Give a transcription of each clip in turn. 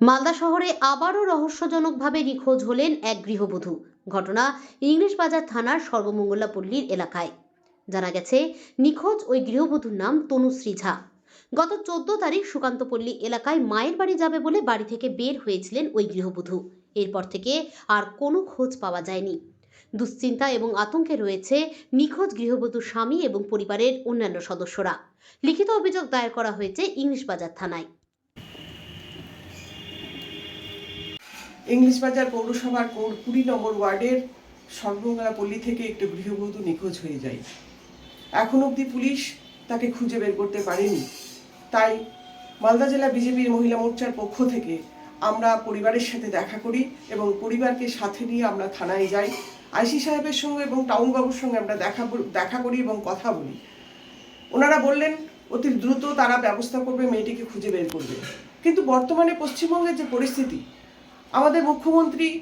মালদা শহরে আবারও রহস্যজনকভাবে নিখোঁজ হলেন এক গৃহবধূ। ঘটনা ইংলিশ বাজার থানার সর্বমঙ্গলা পল্লীর এলাকায়। জানা গেছে, নিখোঁজ ওই গৃহবধূর নাম তনুশ্রী ঝা গত চোদ্দ তারিখ সুকান্তপল্লী এলাকায় মায়ের বাড়ি যাবে বলে বাড়ি থেকে বের হয়েছিলেন ওই গৃহবধূ। এরপর থেকে আর কোনো খোঁজ পাওয়া যায়নি। দুশ্চিন্তা এবং আতঙ্কে রয়েছে নিখোঁজ গৃহবধূর স্বামী এবং পরিবারের অন্যান্য সদস্যরা। লিখিত অভিযোগ দায়ের করা হয়েছে ইংলিশ বাজার থানায়। ইংলিশ বাজার পৌরসভার কুড়ি নম্বর ওয়ার্ডের সর্বমঙ্গলা পল্লী থেকে একটি গৃহবধূ নিখোঁজ হয়ে যায়। এখন অবধি পুলিশ তাকে খুঁজে বের করতে পারেনি। তাই মালদা জেলা বিজেপির মহিলা মোর্চার পক্ষ থেকে আমরা পরিবারের সাথে দেখা করি এবং পরিবারকে সাথে নিয়ে আমরা থানায় যাই। আইসি সাহেবের সঙ্গে এবং টাউন বাবুর সঙ্গে আমরা দেখা দেখা করি এবং কথা বলি। ওনারা বললেন, অতি দ্রুত তারা ব্যবস্থা করবে, মেয়েটিকে খুঁজে বের করবে। কিন্তু বর্তমানে পশ্চিমবঙ্গের যে পরিস্থিতি আমাদের মুখ্যমন্ত্রী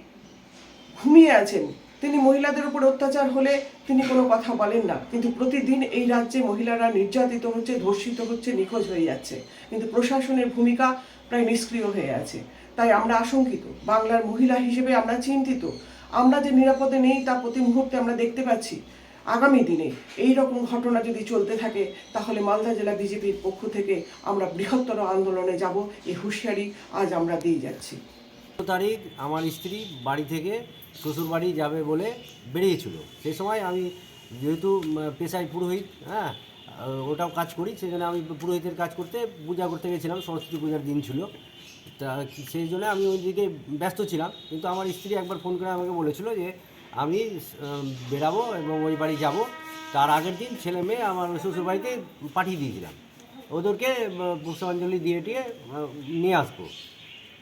ঘুমিয়ে আছেন। তিনি মহিলাদের উপর অত্যাচার হলে তিনি কোনো কথা বলেন না। কিন্তু প্রতিদিন এই রাজ্যে মহিলারা নির্যাতিত হচ্ছে, ধর্ষিত হচ্ছে, নিখোঁজ হয়ে যাচ্ছে। কিন্তু প্রশাসনের ভূমিকা প্রায় নিষ্ক্রিয় হয়ে আছে। তাই আমরা আশঙ্কিত। বাংলার মহিলা হিসেবে আমরা চিন্তিত। আমরা যে নিরাপদে নেই তা প্রতি মুহূর্তে আমরা দেখতে পাচ্ছি। আগামী দিনে এই রকম ঘটনা যদি চলতে থাকে, তাহলে মালদা জেলা বিজেপির পক্ষ থেকে আমরা বৃহত্তর আন্দোলনে যাব। এই হুঁশিয়ারি আজ আমরা দিয়ে যাচ্ছি। তারিখ আমার স্ত্রী বাড়ি থেকে শ্বশুর বাড়ি যাবে বলে বেরিয়েছিল। সেই সময় আমি যেহেতু পেশায় পুরোহিত হ্যাঁ ওটাও কাজ করি, সেজন্য আমি পুরোহিতের কাজ করতে, পূজা করতে গেছিলাম, সরস্বতী পূজার দিন ছিল। তা সেই জন্য আমি ওইদিকে ব্যস্ত ছিলাম, কিন্তু আমার স্ত্রী একবার ফোন করে আমাকে বলেছিল যে, আমি বেরাবো এবং ওই বাড়ি যাব। তার আগের দিন ছেলে মেয়ে আমার শ্বশুর বাড়িতে পাঠিয়ে দিয়েছিলাম। ওদেরকে পুষ্পাঞ্জলি দিয়ে টিয়ে নিয়ে আসব।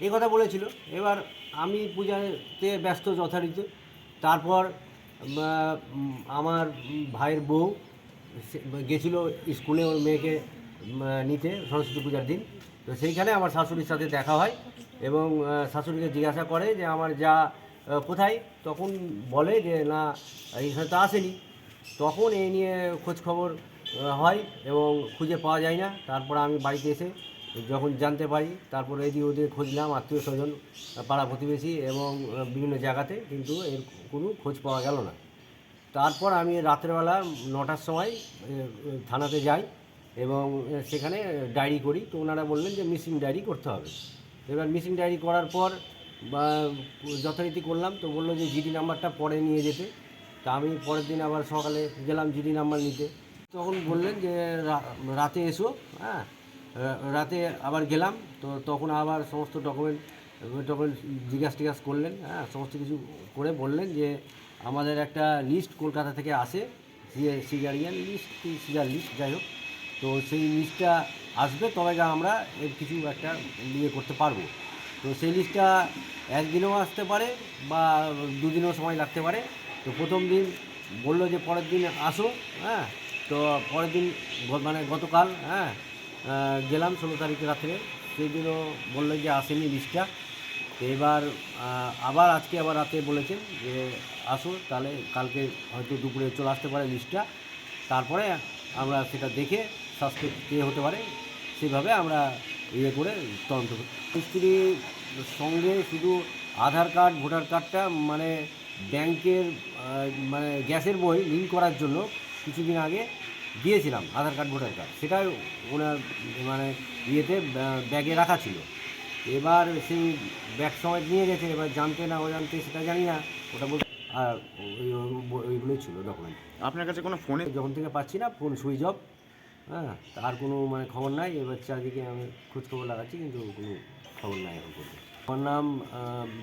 এই কথা বলেছিল। এবার আমি পূজাতে ব্যস্ত যথারীতি। তারপর আমার ভাইয়ের বউ গেছিল স্কুলে ওর মেয়েকে নিতে সরস্বতী পূজার দিন। তো সেইখানে আমার শাশুড়ির সাথে দেখা হয় এবং শাশুড়িকে জিজ্ঞাসা করে যে আমার যা কোথায়? তখন বলে যে, না এইখানে তো আসেনি। তখন এই নিয়ে খোঁজ খবর হয় এবং খুঁজে পাওয়া যায় না। তারপর আমি বাড়িতে এসে যখন জানতে পারি, তারপরে এদিকে ওদের খুঁজলাম আত্মীয় স্বজন, পাড়া প্রতিবেশী এবং বিভিন্ন জায়গাতে, কিন্তু এর কোনো খোঁজ পাওয়া গেল না। তারপর আমি রাত্রেবেলা নটার সময় থানাতে যাই এবং সেখানে ডায়েরি করি। তো ওনারা বললেন যে মিসিং ডায়েরি করতে হবে। এবার মিসিং ডায়েরি করার পর যথারীতি করলাম, তো বলল যে জিডি নাম্বারটা পরে নিয়ে যেতে। তা আমি পরের দিন আবার সকালে গেলাম জিডি নাম্বার নিতে। তখন বললেন যে রাতে এসো হ্যাঁ? রাতে আবার গেলাম, তো তখন আবার সমস্ত ডকুমেন্ট ডকুমেন্ট জিজ্ঞাসা টিজ্ঞাস করলেন হ্যাঁ সমস্ত কিছু করে বললেন যে আমাদের একটা লিস্ট কলকাতা থেকে আসে সিজারিয়ান লিস্ট কি সিজার লিস্ট যাই হোক। তো সেই লিস্টটা আসবে, তবে গিয়ে আমরা এর কিছু একটা ইয়ে করতে পারব। তো সেই লিস্টটা একদিনও আসতে পারে বা দুদিনও সময় লাগতে পারে। তো প্রথম দিন বলল যে পরের দিন আসো হ্যাঁ তো পরের দিন মানে গতকাল হ্যাঁ গেলাম ষোলো তারিখ রাত্রে। সেই দিনও বলল যে আসেনি লিস্টটা এবার আবার আজকে আবার রাতে বলেছেন যে আসো তাহলে কালকে হয়তো দুপুরে চলে আসতে পারে লিস্টটা তারপরে আমরা সেটা দেখে সাসপেক্ট কে হতে পারে, সেভাবে আমরা ইয়ে করে তদন্ত করি। স্ত্রীর সঙ্গে শুধু আধার কার্ড, ভোটার কার্ডটা মানে ব্যাংকের মানে গ্যাসের বই লিঙ্ক করার জন্য কিছুদিন আগে দিয়েছিলাম আধার কার্ড ভোটার কার্ড। সেটা ওনার মানে ইয়েতে ব্যাগে রাখা ছিল। এবার সেই ব্যাগ সময় নিয়ে গেছে এবার জানতে না অজান্তে সেটা জানি না ওটা বল আর ওই- ওই- ওইগুলোই ছিল ডকুমেন্ট আপনার কাছে কোনো ফোনে যখন থেকে পাচ্ছি না ফোন সুইচ অফ হ্যাঁ আর কোনো মানে খবর নাই। এবার চারদিকে আমি খোঁজখবর লাগাচ্ছি কিন্তু কোনো খবর নাই এখন পর্যন্ত। আমার নাম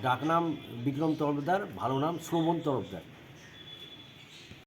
ডাকনাম বিক্রম তরফদার ভালো নাম শ্রবণ তরফদার